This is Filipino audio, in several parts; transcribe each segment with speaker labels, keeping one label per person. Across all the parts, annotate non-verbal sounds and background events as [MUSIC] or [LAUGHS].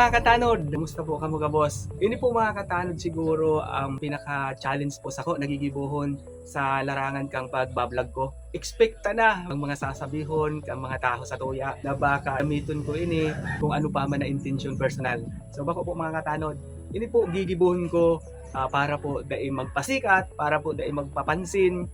Speaker 1: mga katanod! Kamusta po kamo ka boss? Ini po mga katanod siguro ang pinaka-challenge po sa ko nagigibuhon sa larangan kang pagbablog ko. Expect na ang mga sasabihon kang mga tao sa tuya na baka gamiton ko ini kung ano pa man na intention personal. So bako po mga katanod, ini po gigibuhon ko ah, para po dai magpasikat, para po dai magpapansin,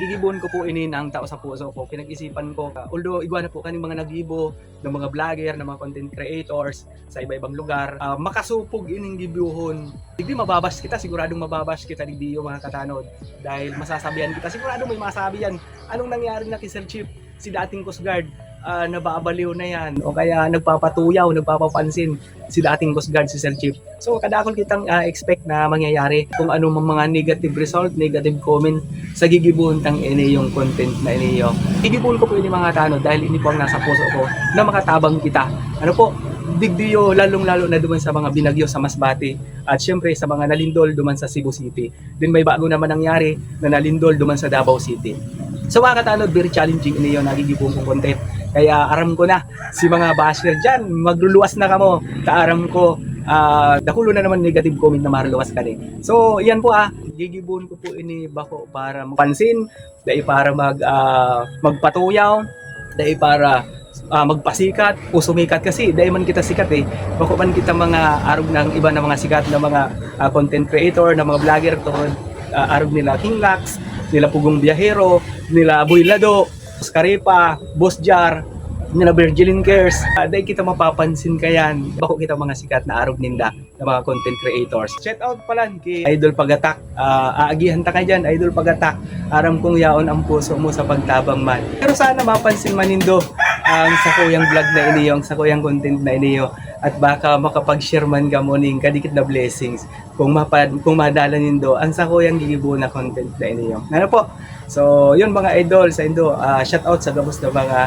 Speaker 1: gigibuhon ko po ini ng tao sa puso ko. Pinag-isipan ko, uh, although igwa na po kaning mga nagibo, ng mga vlogger, ng mga content creators sa iba-ibang lugar, ah, makasupog ining gibuhon. Hindi mababas kita, siguradong mababas kita ni Dio mga katanod. Dahil masasabihan kita, sigurado may masabi yan. Anong nangyari na kay Sir Chief? Si dating Coast Guard, ah, nababaliw na yan. O kaya nagpapatuyaw, nagpapapansin si dating Coast Guard, si Sir Chief. So kadakol kitang ah, expect na mangyayari kung ano mga negative result, negative comment sa gigibuhon tang ini yung content na ini yung. Gigibuhon ko po ini mga tanod dahil ini po ang nasa puso ko na makatabang kita. Ano po, digdiyo lalong-lalo na duman sa mga binagyo sa Masbate at syempre sa mga nalindol duman sa Cebu City. Then may bago naman nangyari na nalindol duman sa Davao City. So mga katanod, very challenging ini yung nagigibong content. Kaya aram ko na, si mga basher dyan, magluluwas na kamo. Kaaram ko, ah dakulo na naman negative comment na maruluwas ka din. So, yan po ah, gigibon ko po ini bako para mapansin, dahil para mag, ah, magpatuyaw, dahil para ah, magpasikat o sumikat kasi dahil man kita sikat eh bako man kita mga arog ng iba na mga sikat na mga ah, content creator na mga vlogger to ah, arog nila King Lax nila Pugong Biyahero nila Boy Lado Oscaripa Boss Jar nila Virgilin Cares. Uh, dahil kita mapapansin kayan bako kita mga sikat na arog ninda na mga content creators? Shout out pala kay Idol Pagatak. Uh, aagihan ta ka dyan Idol Pagatak. Aram kong yaon ang puso mo sa pagtabang man. Pero sana mapansin manindo ang sa kuyang vlog na iniyong sa kuyang content na iniyo. At baka makapag-share man ka mo ning kadikit na blessings. Kung mapad kung madala nindo ang sa kuyang gigibo na content na iniyong ano po so yun mga idol sa indo ah, shout out sa gabos na mga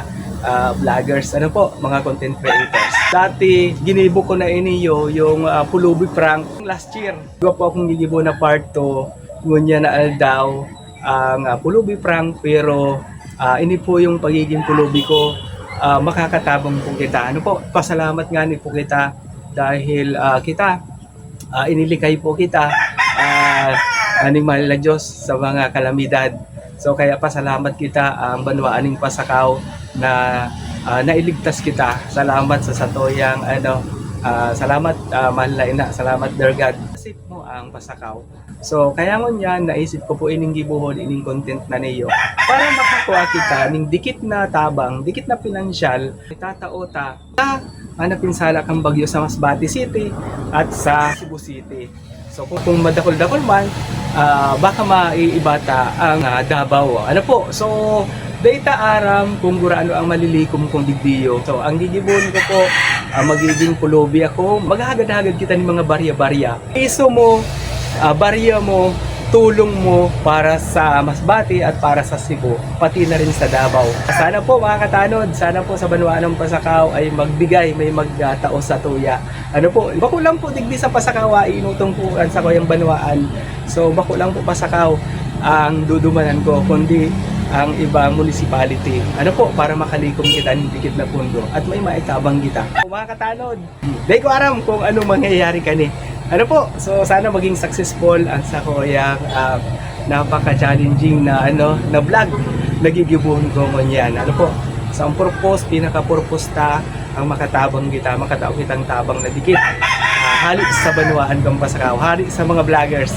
Speaker 1: ah, vloggers. Ano po mga content creators? Dati ginibo ko na iniyo yung ah, pulubi prank last year. Gawa po akong gigibo na part 2 ngunya na aldaw ang ah, pulubi prank pero ah, ini po yung pagiging pulubi ko. Ah, makakatabang po kita. Ano po, pasalamat nga ni po kita dahil ah, kita, ah, inilikay po kita, uh, aning malala Diyos sa mga kalamidad. So kaya pasalamat kita ang banwaaning pasakaw na ah, nailigtas kita. Salamat sa satoyang ano, ah, salamat uh, mahal na salamat dear God. Isip mo ang pasakaw. So kaya ngon yan, naisip ko po ining gibuhon, ining content na niyo para makakuha kita ning dikit na tabang, dikit na pinansyal, itatao ta sa hanapin sala kang bagyo sa Masbate City at sa Cebu City. So kung, kung madakol-dakol man, ah, baka maiibata ang ah, Davao. Ano po? So data aram kung gurano ang malilikom kong digdiyo. So ang gigibon ko po, ah, magiging pulubi ako, maghahagad-hagad kita ng mga barya-barya. Iso mo, ah, barya mo, tulong mo para sa Masbate at para sa Cebu, pati na rin sa Davao. Sana po mga katanod, sana po sa Banwaan ng Pasakaw ay magbigay, may magtao sa tuya. Ano po, bako lang po digdi sa Pasakaw, inutong po sa koyang Banwaan. So bako lang po Pasakaw ang dudumanan ko, kundi ang ibang municipality. Ano po, para makalikom kita ng dikit na pundo at may maitabang kita. Mga katanod, di ko aram kung ano mangyayari kani. Ano po, so sana maging successful ang sa koyang uh, napaka-challenging na ano na vlog nagigibuhon ko mo yan. Ano po, sa ang purpose, pinaka-purpose ta ang makatabang kita, makatao kitang tabang na dikit. Ah, halik sa banwaan kang pasakaw, halik sa mga vloggers,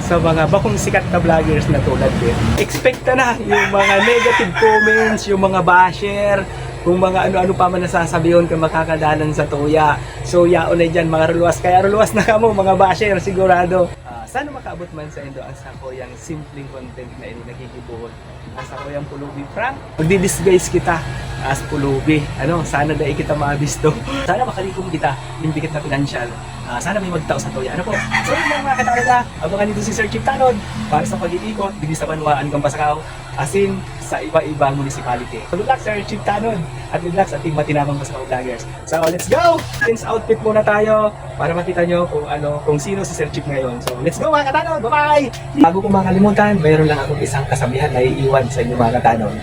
Speaker 1: sa mga bakong sikat na vloggers na tulad ko. Expect na na yung mga negative comments, yung mga basher, kung mga ano-ano pa man nasasabihin ka makakadalan sa tuya. So yaon na dyan mga ruluwas. Kaya ruluwas na kamo mga basher sigurado. Ah, sana makaabot man sa indo ang sako yung simpleng content na ini nagigibuhon Nasa ko yung pulubi Frank. Magdi-disguise kita as pulubi. Ano, sana dahil kita maabisto. [LAUGHS] Sana makalikom kita dikit na pinansyal. Ah, sana may magtao sa toya. Ano po? So yun lang mga katarada. Abangan nito si Sir Chief Tanod para sa pag-iikot, digis sa Banwaan kang Pasakaw, asin sa iba-ibang municipality. So good luck Sir Chief Tanod at good luck sa ating matinamang Pasakaw Vloggers. So let's go! Since outfit muna tayo para makita nyo kung ano kung sino si Sir Chief ngayon. So let's go mga katanod! Bye-bye! Bago ko makalimutan, mayroon lang akong isang kasabihan na iiwan sa inyo mga katanod.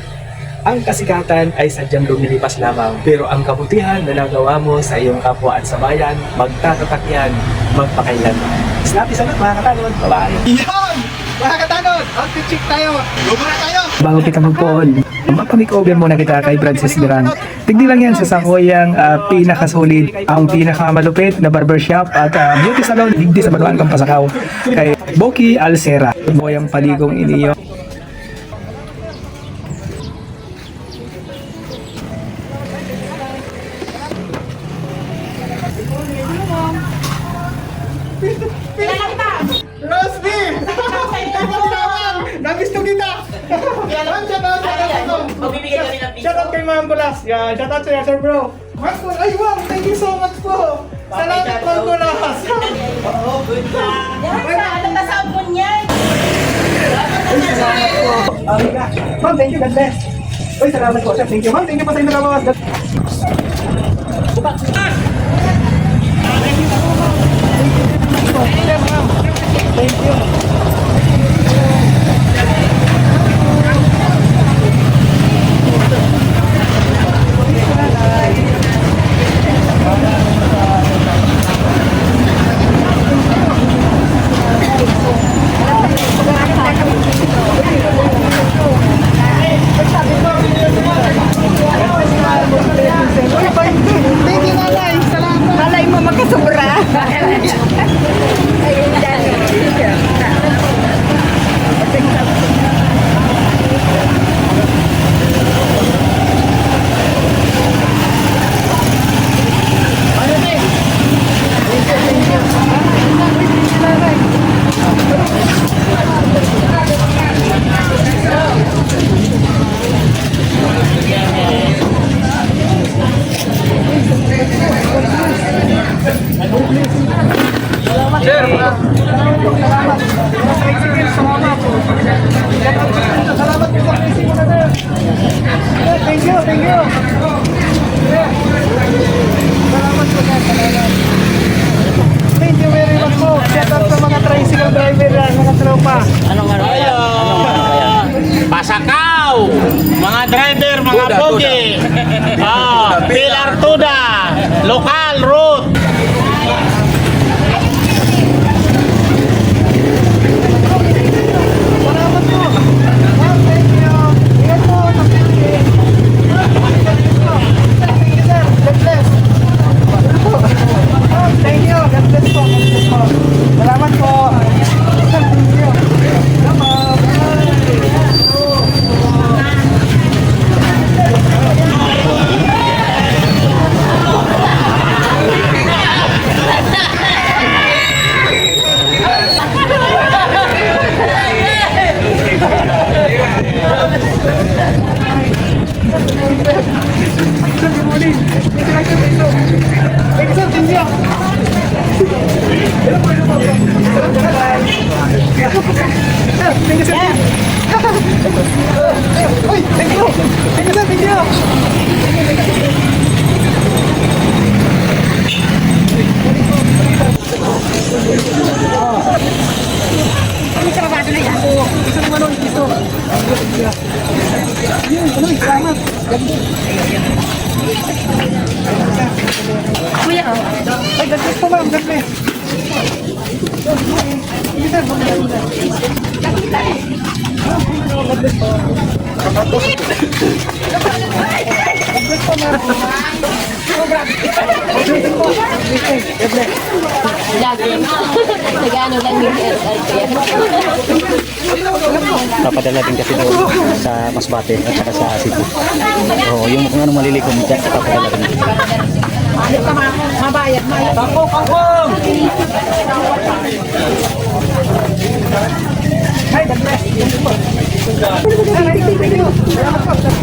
Speaker 1: Ang kasikatan ay sadyang lumilipas lamang, pero ang kabutihan na nagawa mo sa iyong kapwa at sa bayan, magtatatak yan, magpakailanman. Snappy salut mga katanod! Bye-bye!
Speaker 2: Yan! Mga katanod, outfit tayo. Go muna tayo.
Speaker 3: Bago kita mag-pool, magpa-makeover muna kita kay Francis Duran. Tignan lang yan sa Sakoyang uh, pinakasolid, ang pinakamalupit na barbershop at ah, beauty salon digdi sa Baluan Kampasakaw kay Boki Alcera. Boyang paligong iniyo.
Speaker 2: Kulas. Yan, shout out sa'yo, Sir Bro. Kulas, ay wow, thank you so much po. Salamat Ma'am Kulas. [LAUGHS]
Speaker 4: Oo, good luck. Yan, alam na sa ampun yan.
Speaker 1: Okay ka. Ma'am, thank you. God bless. Uy, salamat po. sir. Thank you. Ma'am, thank you po sa inyo nagawa.
Speaker 2: Thank you, Nanay. Salamat.
Speaker 5: Malay mo magkasubra. Ayun dyan.
Speaker 2: Salamat po sa blessing mo na, sir. Yeah, Thank you, thank you. Yeah. Salamat po, sir. Salamat. Thank you very much po. Shout out sa mga tricycle driver yan, mga tropa.
Speaker 4: Anong ano kaya? Anong ano kaya?
Speaker 6: Pasakaw! Mga driver, mga bogi! Ah, Pilar Tuda! Local route!
Speaker 2: Salamat po. Ma'am, thank you. Ingat po. Thank you. Thank you, sir. God bless. Ma'am, thank you. God bless po. God bless po. Salamat po. Sir, thank you. Salamat. Thank you, sir. Thank you. Sir, thank you, sir. Uy, thank you. Thank you, sir. Thank you. Isang ano, iso. Yun, ano, salamat.
Speaker 5: Kuya, oh.
Speaker 2: Ay, God bless po, ma'am. God bless. Sige, sir. God bless.
Speaker 5: lagi. Nagano lang yung
Speaker 7: papadala din kasi doon sa Masbate at saka sa Cebu. Oo, yung kung ano malilikom dyan, papadala din.
Speaker 2: lisensya. Ito sa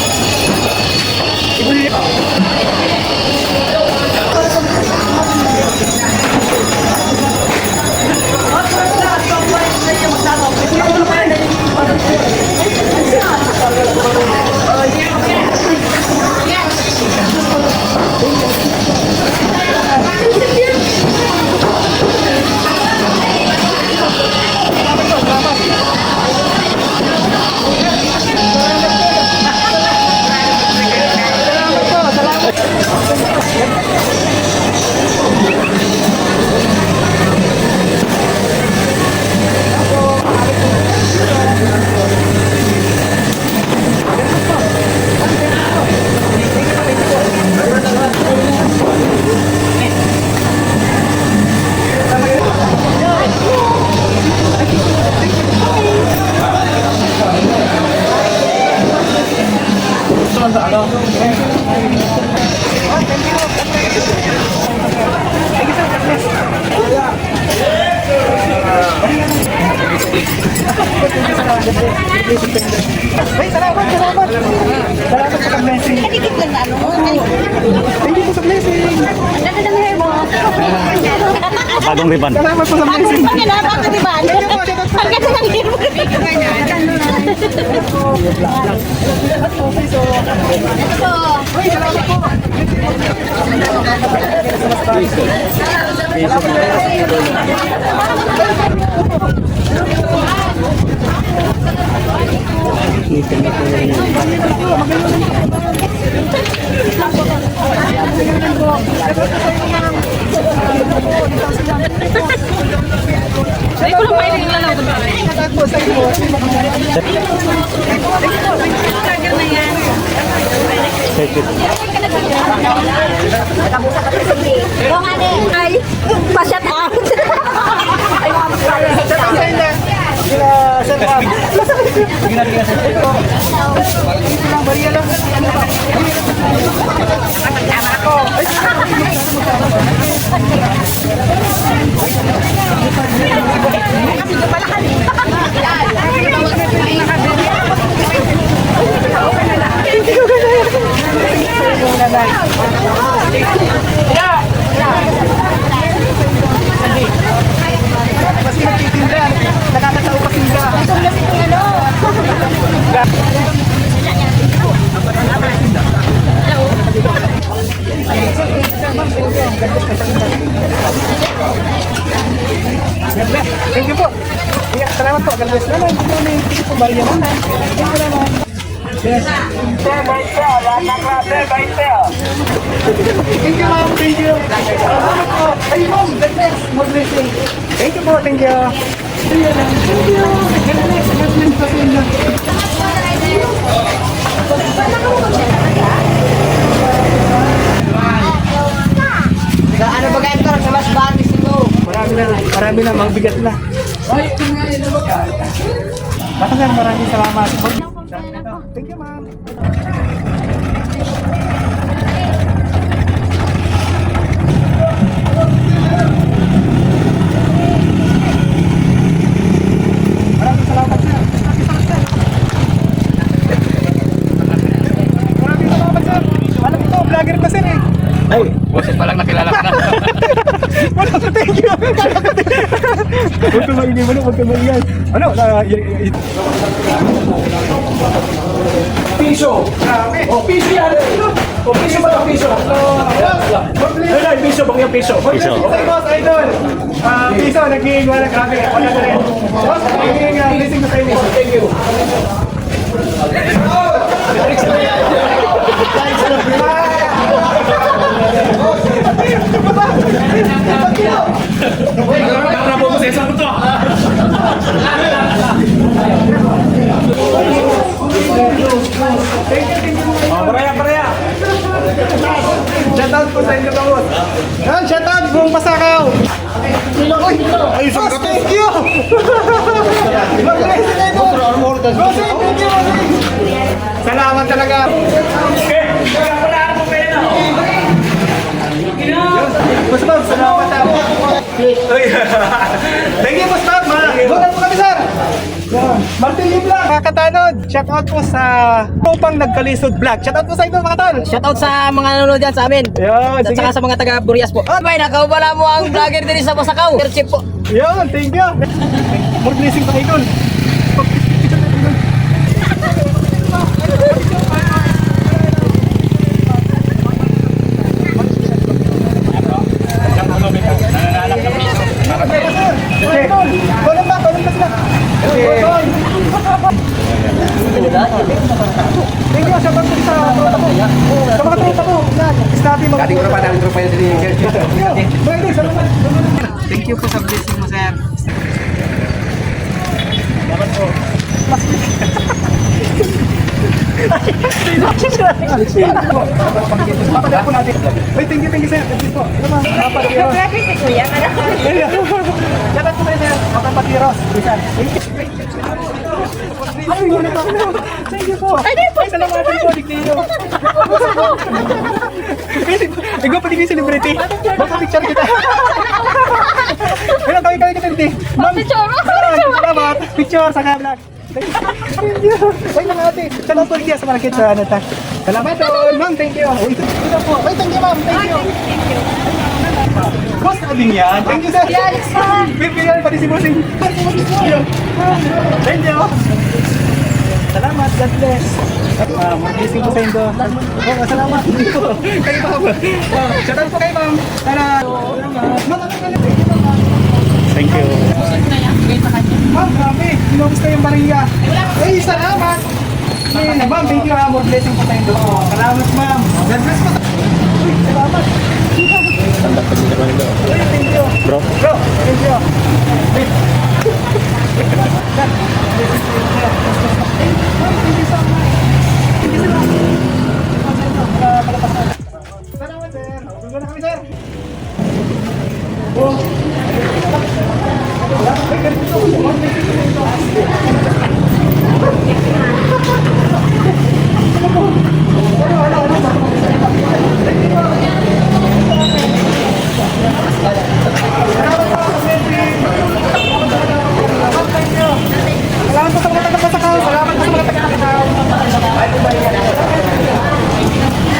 Speaker 2: Yang berubah dari. Salamat po sa inyo.
Speaker 5: Kung ano, ay, pa-shut out. Ay, mga
Speaker 2: Sa inyo. Sila, [LAUGHS] sa Ito. Ito lang, bariya lang. Maski nagtitinda, nakakatao pa tinda. Thank you po. Yeah, salamat po. Bless naman. Thank you naman. Thank you naman. Thank you naman. Yes. Thank you, ma'am. Thank you. Ma'am. More blessing. Thank you po. Thank you.
Speaker 4: Ano?
Speaker 2: Marami na, marami na, na. Baka sir, maraming salamat. Thank you, ma'am. Maraming salamat, sir. Maraming salamat, sir. Alam ko, vlogger ka, sir, eh.
Speaker 7: Ay, boses pa lang nakilala ko na. [LAUGHS]
Speaker 2: Wala ka, thank you. Huwag ka maingay mo, huwag ka maingay. Ano, na, y- y-
Speaker 1: Piso. O, piso yan. O, piso ba yung piso? Ay, ay, piso. Bang yung piso?
Speaker 7: Piso.
Speaker 2: Hey, boss, idol. Ah, piso, naging wala grabe. Wala na rin. Boss, naging uh, blessing ko sa inyo.
Speaker 1: Thank you. Oh, paraya, paraya.
Speaker 2: Shout out po sa inyo, boss. Yan, shout out, buong pasakaw. Ay, boss, thank you. Mag-blessing na ito. Boss, thank you. Salamat talaga. Boss Bob, salamat ah. [LAUGHS] Thank you, Boss Bob. Bukan po kami, sir. Martin Lim lang. Mga katanod, shout out po sa Tupang Nagkalisod Vlog. Shout out po sa inyo, mga tol.
Speaker 8: Shoutout sa mga nanonood dyan sa amin.
Speaker 2: Yun,
Speaker 8: At saka sa mga taga Burias po. Oh, may nakawala mo ang vlogger din sa Basakaw. Sir Chip po.
Speaker 2: Yun, thank you. More blessing pa idol. Okay. Tulong ba? Tulong ba sila? Okay. Thank you, sa mga sa tropa ko. Sa mga tropa ko. Snappy mga Kati ko na pa namin tropa yun din. Pwede, salamat.
Speaker 1: Thank you po sa blessing mo, sir.
Speaker 2: Papadala po. Wait, thank you, thank you, sir. Thank you po. Salamat.
Speaker 5: Grabe si Kuya.
Speaker 2: Salamat po kayo, sir. Papatiros. Bisan. Thank you. Ay, wala pa ako. Thank you po. Ay, salamat po. Dikdino. Ikaw pa din celebrity. Baka picture kita. Kailan kami kami kita Ma'am. Salamat. Picture sa vlog. Thank you. Ay, lang ate. Salamat po sa market sa ano ta. Salamat po. Ma'am, thank you. Wait, ito po. Wait, thank you, ma'am. Thank you. Boss, ano din yan? Thank you, sir.
Speaker 5: Yan, sir.
Speaker 2: Bibigyan pa din si Bossing. Thank you. Salamat, God bless. Ah, mag-blessing po sa inyo. Oh, salamat. [LAUGHS] Kayo ba? Oh, shout out po kayo, ma'am. Salamat. Thank you. Ma'am, grabe. Kinamusta yung Maria? Ay, salamat. Ma'am, thank you. ah. More blessing po sa inyo. Oh, Salamat, ma'am. God bless po. Uy, Salamat. Uy, thank you. Bro. Bro, thank you. Salamat, sir. Tulungan na kami, sir. Oh. Ay, ganito. Salamat po sa mga taga-pasakaw. Salamat po sa mga taga-pasakaw.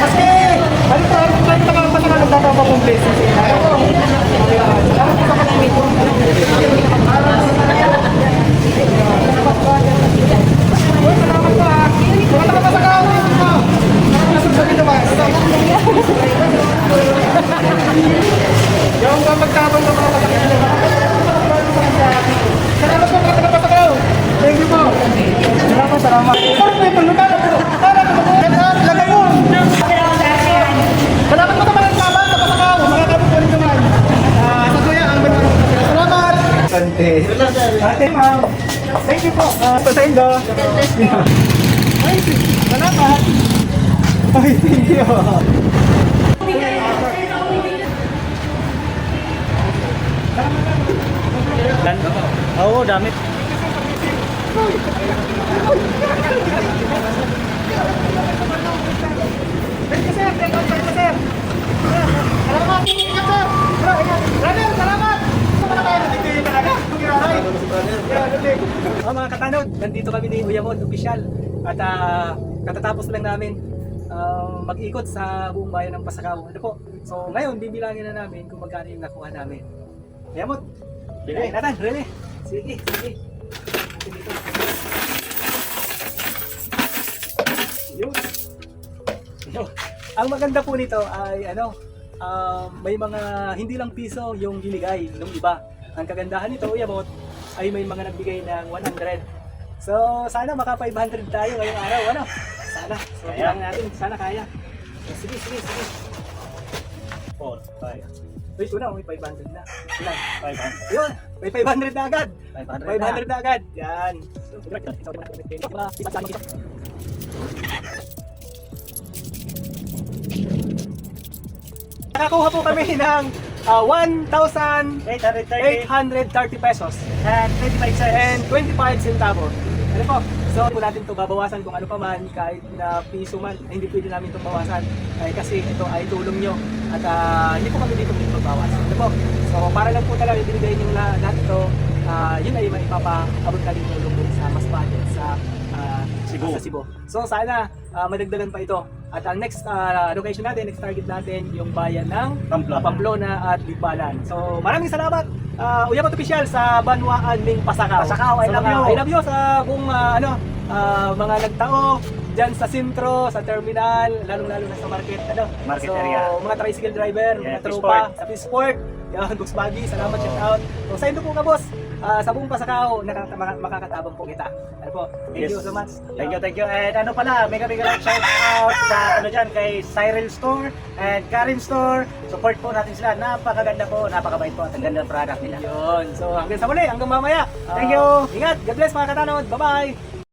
Speaker 2: Kasi, ano po, ano po tayo taga-pasakaw nagtatapa pong blessing sa inyo. Salamat po sa mga Uy, salamat po ah. Mga taga-pasakaw. Nasaan sa dito ba? Yung kapagtabang ng mga taga-pasakaw. Salamat po mga taga-pasakaw. Thank you po. Salamat, salamat. Sarap na ito. Lugar po. Sarap na po. Salamat, lagay mo. Salamat po naman ang laban sa pasakaw. Mga kapupunin naman. Ah, sa kuya, ang mga Salamat. Sante. Ate, ma'am. Thank you po. Ah, sa sa inyo. Ay, salamat. Ay, thank you.
Speaker 7: Oo, dami.
Speaker 2: Thank you, sir. Thank you, sir. Salamat. Brother, salamat. Salamat tayo. Dito yung talaga. Dali.
Speaker 1: Oh, mga katanod, nandito kami ni Uyamon, official. At ah, katatapos lang namin ah, mag-ikot sa buong bayan ng Pasakaw. Ano po? So ngayon, bibilangin na namin kung magkano yung nakuha namin. Uyamon, bilangin natin, Rene. Sige, sige. Yun. Ang maganda po nito ay ano, ah, may mga hindi lang piso yung binigay ng iba. Ang kagandahan nito, Uyamot, ay may mga nagbigay ng 100. So, sana maka 500 tayo ngayong araw, ano? Sana. So, kaya natin, sana kaya. So, sige, sige, sige. 4, 5. Wait, una, may 500 na. Ilan? 500. Yun, may 500 na agad. 500, na. agad. Yan. So, Nakakuha po kami [LAUGHS] ng ah, 1,830 pesos
Speaker 2: And 25 cents.
Speaker 1: and 25 centavos. Ano po? So, po natin to babawasan kung ano pa man, kahit na piso man, ay hindi pwede namin itong bawasan. Ay, kasi ito ay tulong nyo. At ah, hindi po kami dito pwede magbawas. Ito po. So, para lang po talaga ibinigay nyo na lahat ito, ah, yun ay maipapaabot natin tulong dun sa mas budget sa ah,
Speaker 7: Cebu.
Speaker 1: sa Cebu. So, sana ah, madagdagan pa ito. At ang next ah, location natin, next target natin, yung bayan ng
Speaker 7: Pamplona.
Speaker 1: Pamplona at Bigbalan. So, maraming salamat. Uh, Uyabot Official sa Banwaan Ning Pasakaw.
Speaker 7: Pasakaw, I
Speaker 1: Sa
Speaker 7: love you.
Speaker 1: I love you sa buong ah, ano, ah, mga nagtao diyan sa sentro, sa terminal, lalong-lalo na sa market, ano.
Speaker 7: Market
Speaker 1: so,
Speaker 7: area.
Speaker 1: mga tricycle driver,
Speaker 7: Yeah,
Speaker 1: mga tropa, sa Peaceport, yan, Bugs Baggy, salamat, shout out. So, sa inyo po ka, boss, ah, sa buong Pasakaw, makakatabang po kita. Ano po, thank
Speaker 7: Yes.
Speaker 1: you so much.
Speaker 7: Thank you, thank you. And ano pala, mega mega like shout out sa ano dyan kay Cyril Store and Karin Store. Support po natin sila. Napakaganda po, napakabait po at ang ganda ng product nila.
Speaker 1: Yun. So, hanggang sa muli, hanggang mamaya.
Speaker 7: Thank
Speaker 1: Ah,
Speaker 7: you.
Speaker 1: Ingat. God bless mga katanod. Bye-bye.